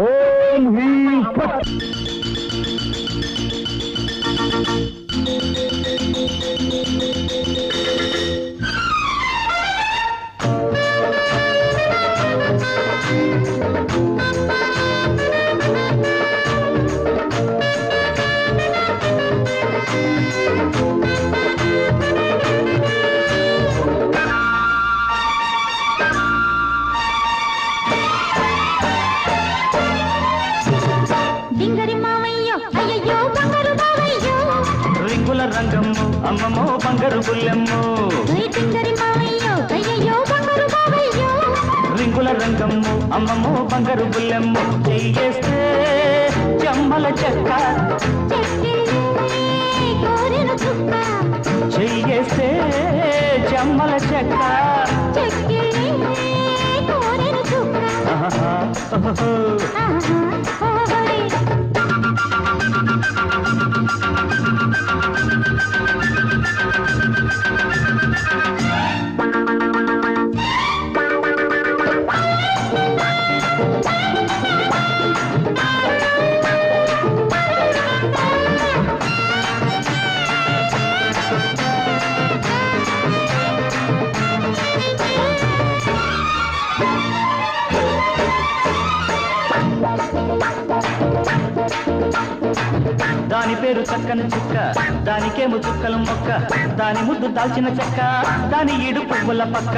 Oh, he put. రింగుల రంగము అమ్మమ్మో బంగారు బుల్లెమ్మో రింగుల రంగము అమ్మమ్మో బంగారు బుల్లెమ్మో చెయ్యేస్తే చెమ్మల చెక్క. చెయ్యేస్తే చెమ్మల చెక్క. చెక్కిళ్ళే కోరిన చుక్క. ఆహా, ఓహో. దాని పేరు చక్కని చుక్క దానికేమో చుక్కలు మొక్క దాని ముద్దు దాల్చిన చెక్క దాని ఈడు పువ్వుల పక్క.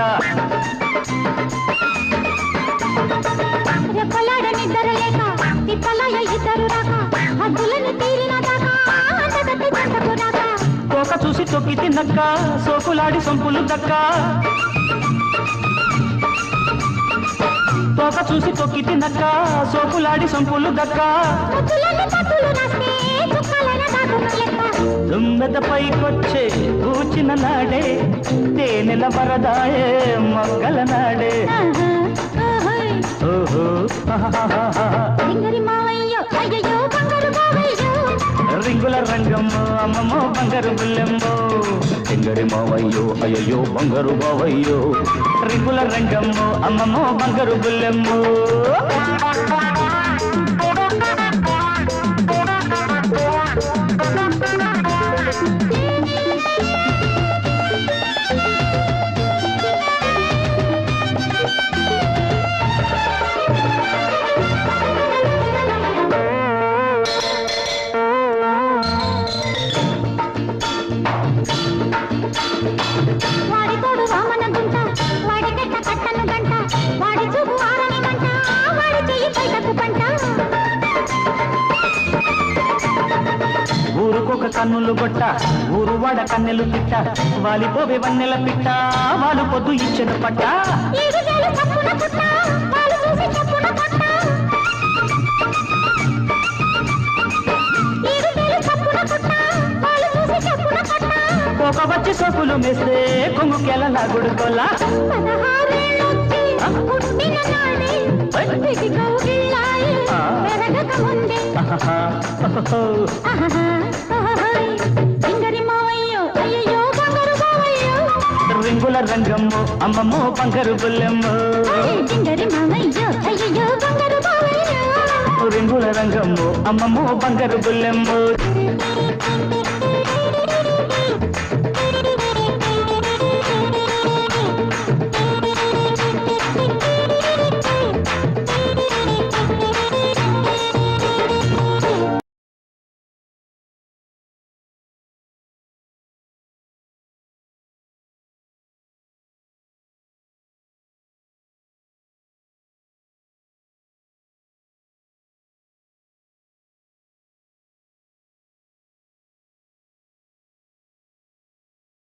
తోక చూసి తొక్కి తిన్నక్క సోకులాడి సొంపులు దక్క. తోక చూసి తొక్కి తిన్నక్క సోకులాడి సొంపులు దక్క. ముద్దులను తప్పులు రాస్తే చుక్కలైన దాటును లెక్క. దుమ్మెద పైకొచ్చే కూచిన నాడే తేనెల వరదాయే మొగ్గల నాడే. రింగుల రంగమ్మో అమ్మమ్మో బంగారు బుల్లెమ్మో. సింగడి మావయ్యో అయ్యో బంగారు బావయ్యో. రింగుల రంగమ్మో అమ్మమ్మో బంగారు బుల్లెమ్మో. వాడి తోడు వామన గుంట వాడి గట్ట కట్టను గంట వాడి చూపు ఆరని గంట వాడి చెయ్యి బయటకు పంట. ఊరుకొక కన్నులు గొట్ట ఊరు వాడ కన్నెలు పిట్ట వాలిపోవే వన్నెల పిట్ట వాళ్ళు పొద్దు ఇచ్చిన పట్ట. ఏడు వేలు చప్పున పుట్ట వాళ్ళు చూసి చప్పున కొట్ట. మావయ్యో అయ్యయ్యో బంగారు బావయ్యో రింగుల రంగమ్మో అమ్మమ్మ బంగారు బుల్లెమ్మో. ఏయ్ డింగరి మావయ్యో బంగారు బావయ్యో రింగుల రంగమ్మో అమ్మమ్మో బంగారు బుల్లెమ్మో.